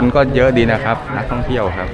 คนก็เยอะดีนะครับ นักท่องเที่ยวครับ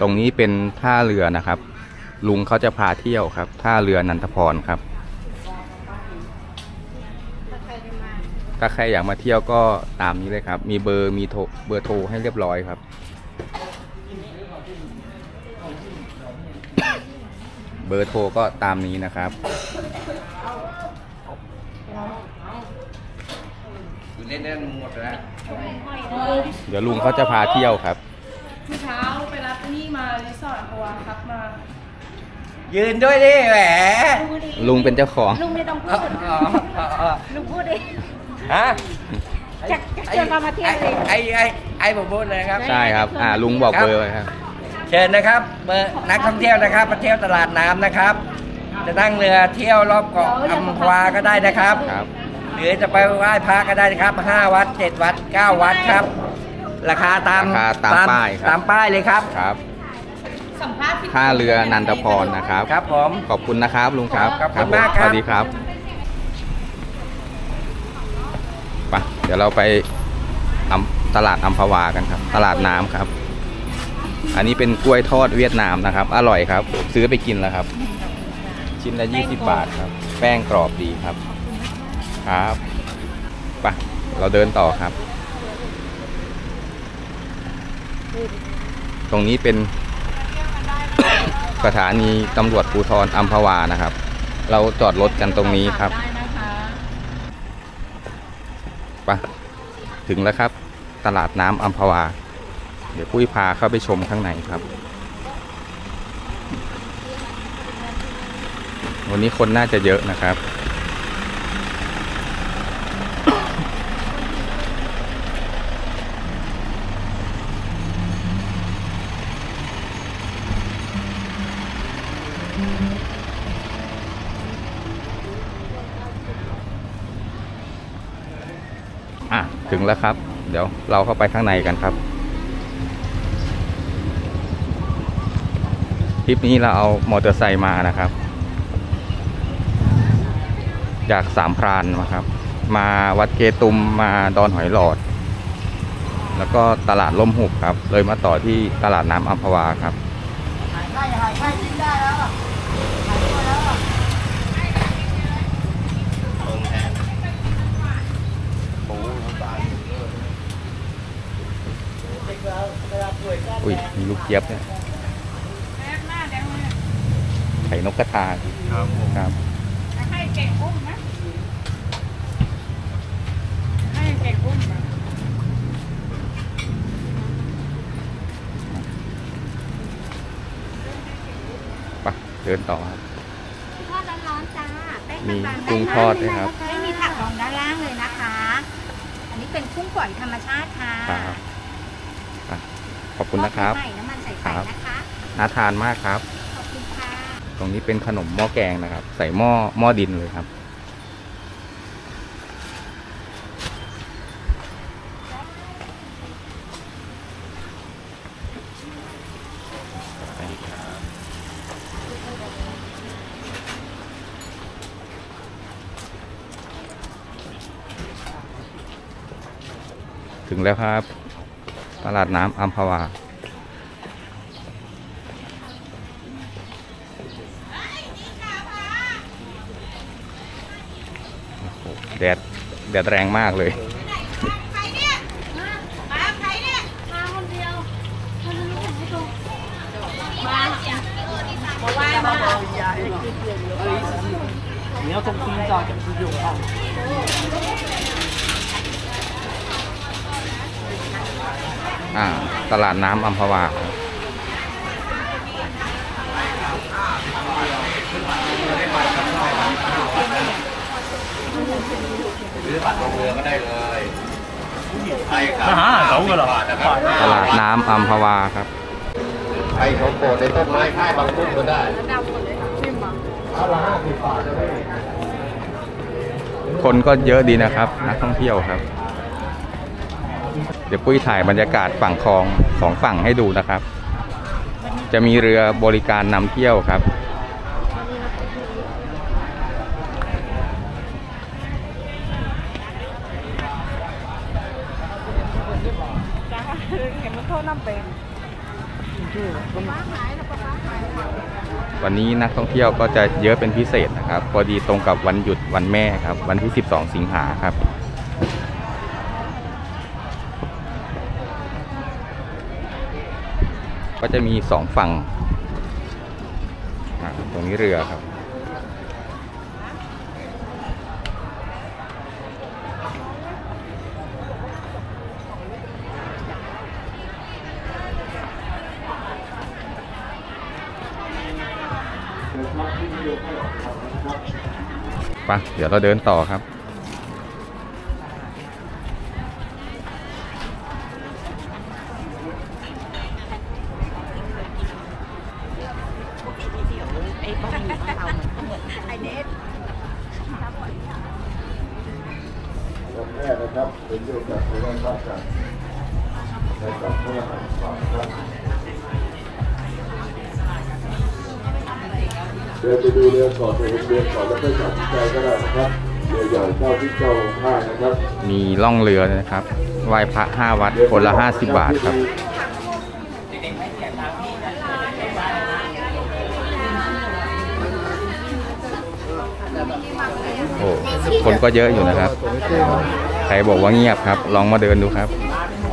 ตรงนี้เป็นท่าเรือนะครับ ลุงเขาจะพาเที่ยวครับ ท่าเรือนันทพรครับ ถ้าใครอยากมาเที่ยวก็ตามนี้เลยครับ มีเบอร์มีโทรเบอร์โทรให้เรียบร้อยครับ เบอร์โทรก็ตามนี้นะครับเล่นได้หมดแล้วเดี๋ยวลุงเขาจะพาเที่ยวครับเมื่อเช้าไปรับนี่มารีสอร์ทอัมพวาครับมา ยืนด้วยดิแหมลุงเป็นเจ้าของ ลุงไม่ต้องพูอ๋อดอ๋ออ๋ออ๋อลุงพูดเอง ฮะจะจะเชิญเรามาเที่ยวเองไอ้ไอ้ไอ้ผมพูดเลยครับ ใช่ครับ อ่าลุงบอกเบอร์ไว้ครับ เชิญนะครับเบอร์นักท่องเที่ยวนะครับมาเที่ยวตลาดน้ำนะครับ จะนั่งเรือเที่ยวรอบเกาะอัมพวาก็ได้นะครับ ครับ หรือจะไปไหว้พระก็ได้นะครับ5วัด7วัด9วัดครับ ราคาตามราคาตามป้ายครับ ตามป้ายเลยครับครับสัมภาษณ์พี่ท่าเรือนันทพรนะครับ ครับผม ขอบคุณนะครับลุงครับขอบคุณผมมากครับ สวัสดีครับไปเดี๋ยวเราไปอำตลาดอัมพวากันครับ ตลาดน้ำครับ อันนี้เป็นกล้วยทอดเวียดนามนะครับ อร่อยครับ ซื้อไปกินแล้วครับ ชิ้นละ20บาทครับ แป้งกรอบดีครับ ครับไปเราเดินต่อครับ ตรงนี้เป็นสถานีตำรวจภูธรอัมพวานะครับ เราจอดรถกันตรงนี้ครับ ได้นะคะ ไปะ ถึงแล้วครับ ตลาดน้ำอัมพวา เดี๋ยวปุ้ยพาเข้าไปชมข้างในครับ วันนี้คนน่าจะเยอะนะครับ ถึงแล้วครับ เดี๋ยวเราเข้าไปข้างในกันครับทริปนี้เราเอามอเตอร์ไซค์มานะครับ จากสามพรานมาครับ มาวัดเกตุมมาดอนหอยหลอด แล้วก็ตลาดล่มหุบครับ เลยมาต่อที่ตลาดน้ำอัมพวาครับ อุ้ยมีลูกเจี๊ยบเนี่ยไข่นกกระทาครับครับให้เก่งอุ้มนะให้เก่งอุ้มนะไปเดินต่อครับทอดร้อนๆจ้าแป้งมีบางๆกุ้งทอดด้วยครับ ไม่มีผักรองด้านล่างเลยนะคะ อันนี้เป็นกุ้งฝอยธรรมชาติค่ะครับอะขอบ คุณนะครับทอดใหม่น้ำมันใสครับๆนะคะ น่าทานมากครับ ขอบคุณค่ะ ตรงนี้เป็นขนมหม้อแกงนะครับ ใส่หม้อหม้อดินเลยครับ ถึงแล้วครับ ตลาดน้ำอัมพวา แดด แดดแรงมากเลยมาคนเดียว ตลาดน้ำอัมพวาตลงเน้เอับอ่าครับตลาดน้ำอัมพวาครับ ไปชมโบสถ์ในต้นไม้ค่ายบางพุ่มก็ได้ละห้าสิบบาทคนก็เยอะดีนะครับ นักท่องเที่ยวครับ เดี๋ยวปุ้ยถ่ายบรรยากาศฝั่งคลองสองฝั่งให้ดูนะครับ จะมีเรือบริการนำเที่ยวครับ วันนี้นักท่องเที่ยวก็จะเยอะเป็นพิเศษนะครับ พอดีตรงกับวันหยุดวันแม่ครับ วันที่ 12 สิงหาครับ ก็จะมีสองฝั่งตรงนี้เรือครับไปะเดี๋ยวเราเดินต่อครับ วันแม่นะครับ เป็นโยมจากพระราชการในกับพระราชกันครับเดินไปดูเรือก่อนไปเห็นเรือก่อนแล้วก็ตัดสินใจก็ได้นะครับเรือใหญ่เท่าที่เจ้าท่านะครับ มีล่องเรือนะครับไหว้พระห้าวัดคนละห้าสิบบาทครับ โอ้ คนก็เยอะอยู่นะครับ ใครบอกว่าเงียบครับ ลองมาเดินดูครับ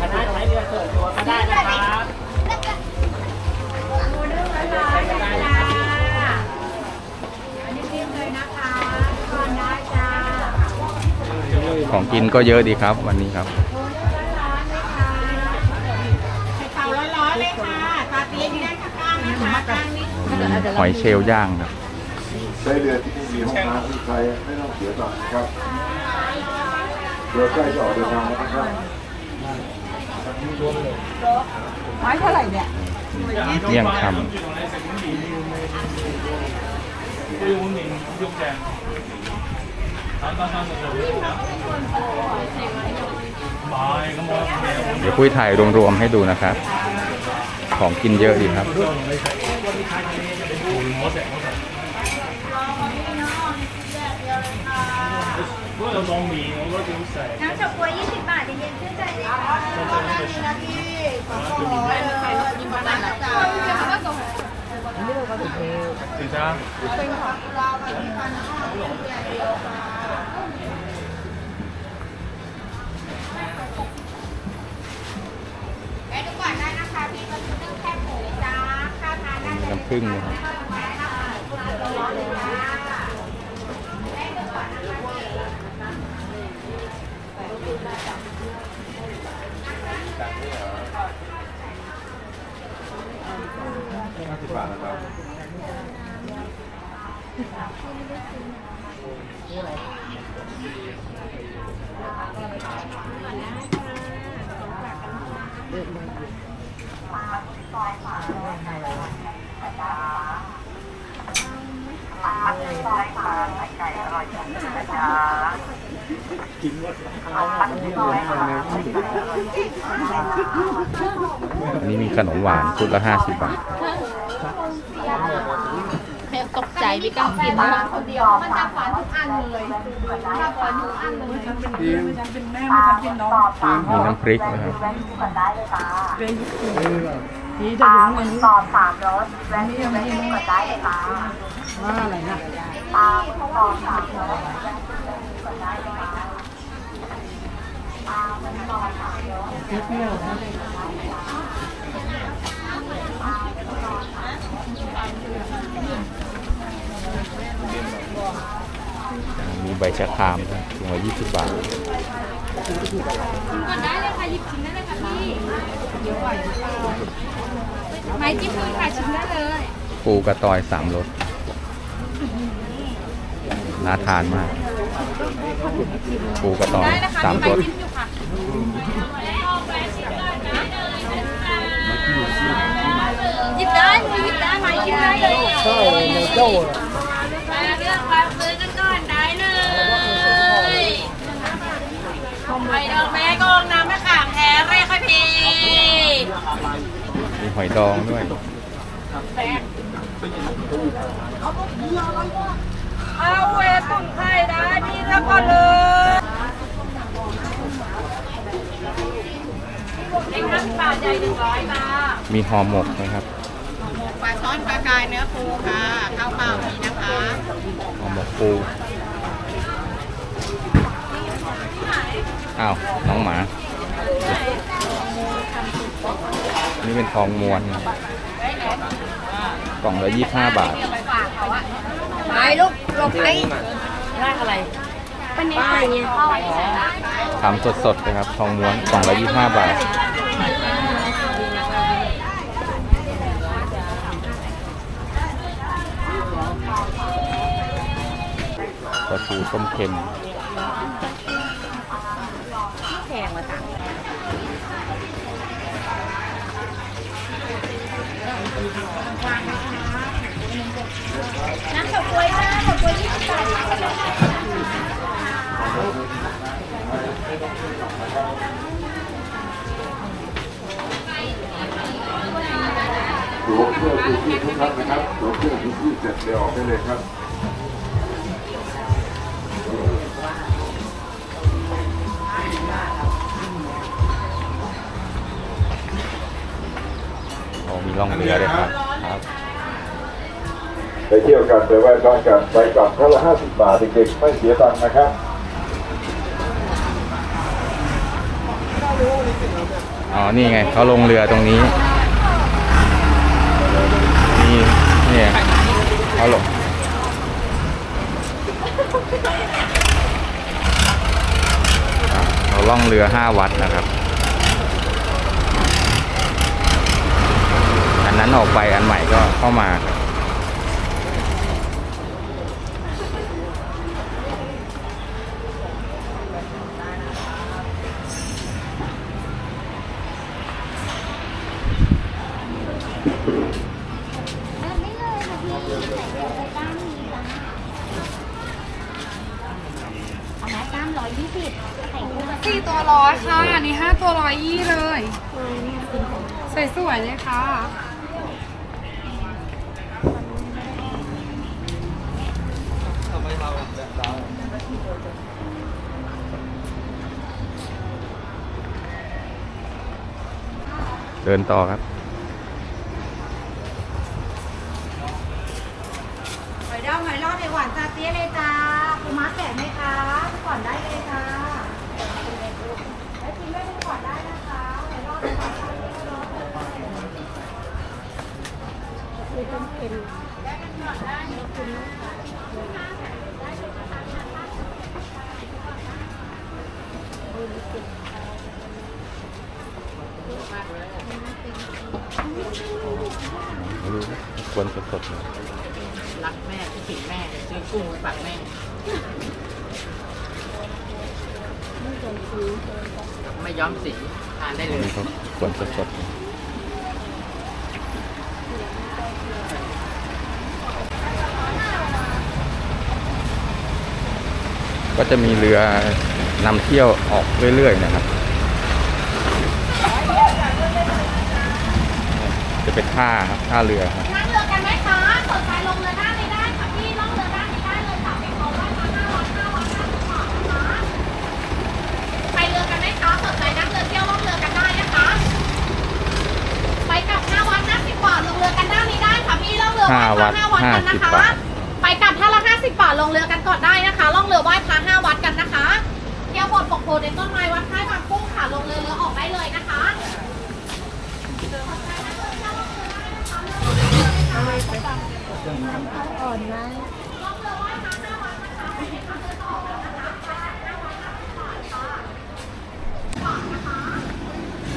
คณะใช้เรือเกิดตัวก็ได้นะครับของกินก็เยอะดีครับวันนี้ครับเตาร้อนๆเลยค่ะปลาเปี๊ยะที่ได้ข้างๆนะคะข้างนี้มีหอยเชลล์ย่างครับใช้เรือที่ไม่มีห้องน้ำที่ใครไม่ต้อง เสียตังค์นะครับเรือใกล้จะออกเดินทางแล้วนะครับไม้เท่าไหร่เนี่ยเมี่ยงคำเดี๋ยวคุยถ่ายรวมๆให้ดูนะครับ ของกินเยอะดีครับ น้ำเฉาก๊วย20 บาทเย็นๆชื่นใจเลยค่ะไปดูก่อนได้นะคะพี่มันคือเรื่อ หมูจ้าค่าทานได้มีน้ำผึ้งนะครับอันนี้มีขนมหวานชุดละ50บาท ตกใจไม่กล้ากินนะคนเดียวมันจะฝันทุกอันเลยถ้าฝันทุกอันเลยมันเป็นพี่มันจะเป็นแม่มันจะเป็นน้องมีน้ำพริกนะครับเป็นพี่จะอยู่ข้างในนี้ตอบสามรถแวะที่แวะที่กดได้เลยค่ะว่าอะไรนะตามตอบสามรถแวะที่กดได้เลยค่ะเปรี้ยวนะ มี ใบชะครามครับถุงละ20บาทก่อนได้เลยค่ะหยิบชิ้นได้เลยค่ะพี่ไม้จิ้มมือค่ะชิ้นได้เลยปูกระตอยสามรสน่าทานมาก ปูกระตอยได้นะคะสามมีรไม้สจิ้มอยู่ค่ะหยิบได้หนูหยิบได้ไม้จิ้มได้เลยใช่ในโจ้มาเลือกความซื้อกันก่อนได้เลยไปดอกแม่กองน้ำมะขามแท อยดองด้วยเอาเวตุนไข่ได้พี่แล้วก็เลยเอ็งห้าสิบบาทใหญ่หนึ่งร้อยบาทมีห่อหมกนะครับปลาช้อนปลากายเนื้อปูค่ะข้าวเปล่ามีนะคะห่อหมกปูอ้าวน้องหมา นี่เป็นทองม้วนกล่องละยี่ห้าบาทไปลูกหลบไปเป็นในไข่ไงพ่อทำสดๆเลยครับ ทองม้วนกล่องละยี่ห้าบาทปลาทูต้มเค็ม น้ำเฉาก๊วยนะเฉาก๊วยยี่สิบบาทค่ะสวมเสื้อชูชีพทุกท่านนะครับสวมเสื้อชูชีพเสร็จเดี๋ยวออกได้เลยครับ กันไปไหว้พระกันไปกลับเท่าละห้าสิบบาทเด็กๆไม่เสียตังค์นะครับอ๋อ นี่ไงเขาลงเรือตรงนี้ นี่นี่เขาลงเขาล่องเรือห้าวัดนะครับ อันนั้นออกไปอันใหม่ก็เข้ามาครับ เดินได้เลยค่ะพี่ใส่เรือไปก้านนี้จ้ะเอาแม่ก้านร้อยยี่ สิบไข่กุ้งสี่ตัวร้อยค่ะ อันนี้ห้าตัวร้อยยี่เลย สวยๆเลยค่ะเดินต่อครับ ไม่รู้ควรสดๆเลยรักแม่ที่ถึงแม่ซื้อกุ้งไปฝากแม่ไม่ย้อมสีทานได้เลอันยนี้ก็ควรสดๆเลย ก็จะมีเรือนำเที่ยวออกเรื่อยๆนะครับ จะเป็นท่าครับท่าเรือครับนั่งเรือกันไหมคะสนใจลงเรือด้านนี้ได้ค่ะพี่ล่องเรือด้านนี้ได้เลยค่ะเป็นของไหว้พระห้าร้อยห้าร้อยห้าสิบบาทนะคะไปเรือกันไหมคะสนใจนั่งเรือเที่ยวล่องเรือกันได้นะคะไปกลับห้าวัดห้าสิบบาทลงเรือกันด้านนี้ได้ค่ะพี่ล่องเรือไหว้พระห้าวัดกันนะคะ ไปกลับท่าละห้าสิบบาทลงเรือกันก่อนได้นะคะ ล่องเรือไหว้พระห้าวัดกันนะคะเที่ยวบนปกโพในต้นไม้วัดท้ายบางกุ้งค่ะลงเรือเรือออกได้เลยนะคะ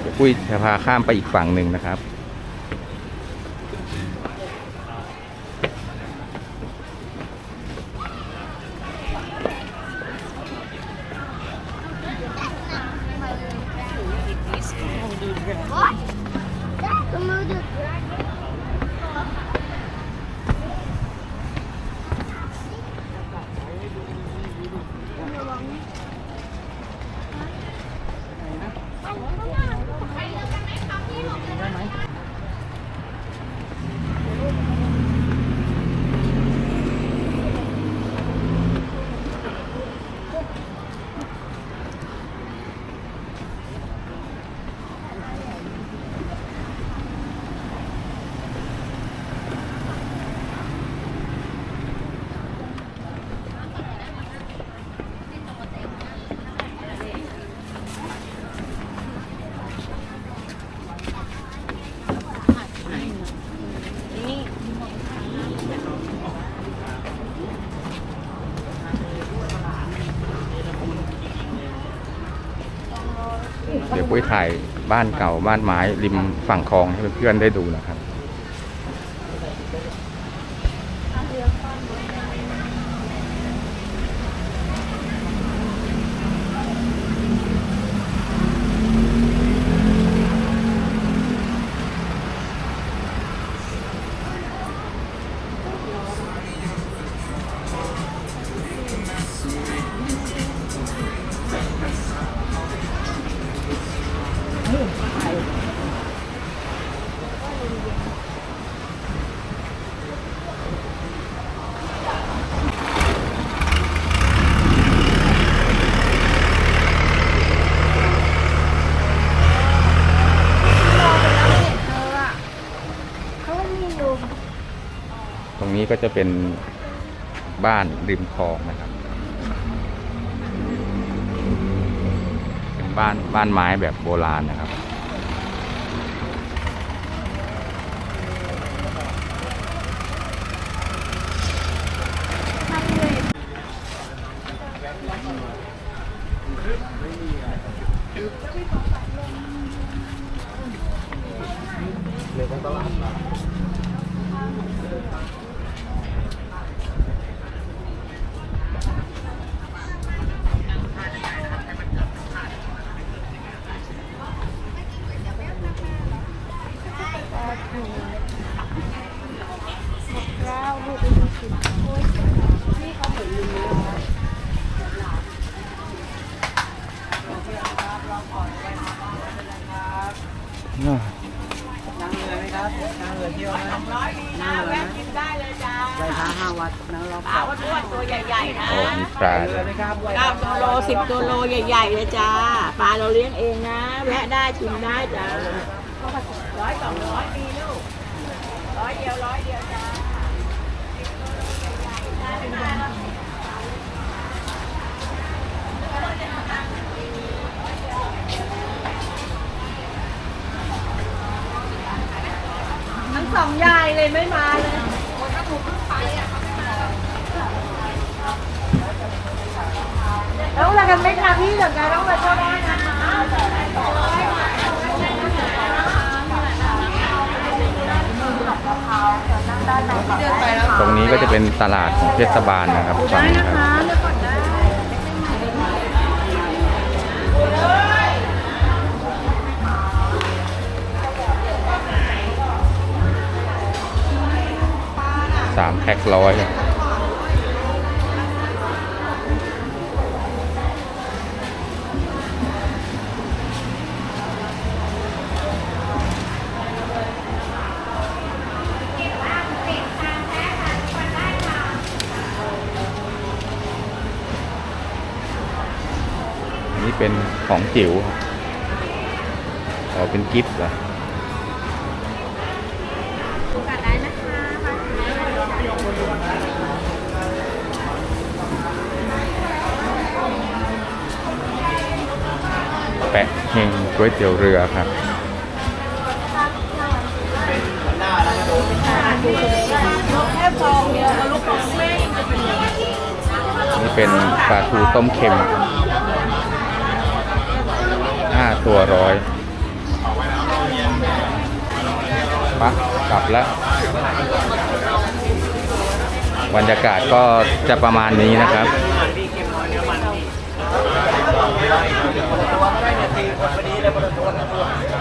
เดี๋ยวปุ้ยจะพาข้ามไปอีกฝั่งหนึ่งนะครับ ไไว้ถ่ายบ้านเก่าบ้านไม้ริมฝั่งคลองให้เพื่อนๆได้ดูนะครับ ก็จะเป็นบ้านริมคลองนะครับ เป็นบ้านบ้านไม้แบบโบราณนะครับ นั่งเรือไหมครับนั่งเรือเที่ยวไหมร้อยมีนะแวะกินได้เลยจ้าไปทาห้าวัดนั่งรอบปลาวัดอ้วนตัวใหญ่ๆนะโอ้มีปลาด้วยเก้าตัวโลสิบตัวโลใหญ่ๆเลยจ้า ปลาเราเลี้ยงเองนะ แวะได้ชิมได้จ้าร้อยสองร้อยมีลูกร้อยเดียวร้อยเดียวจ้า สองยายเลยไม่มาเลยแล้วอะไรกันไหมคะพี่สนใจต้องมาช่วยได้นะคะตรงนี้ก็จะเป็นตลาดของเทศบาลนะครับฝั่งนี้ครับ สามแพ็คร้อยนนี้เป็นของจิ๋วอ๋อเป็นกิฟต์เหรอ แปะเฮงก๋วยเตี๋ยวเรือครับนี่เป็นปลาทูต้มเค็มห้าตัวร้อยปะกลับแล้วบรรยากาศก็จะประมาณนี้นะครับ ตั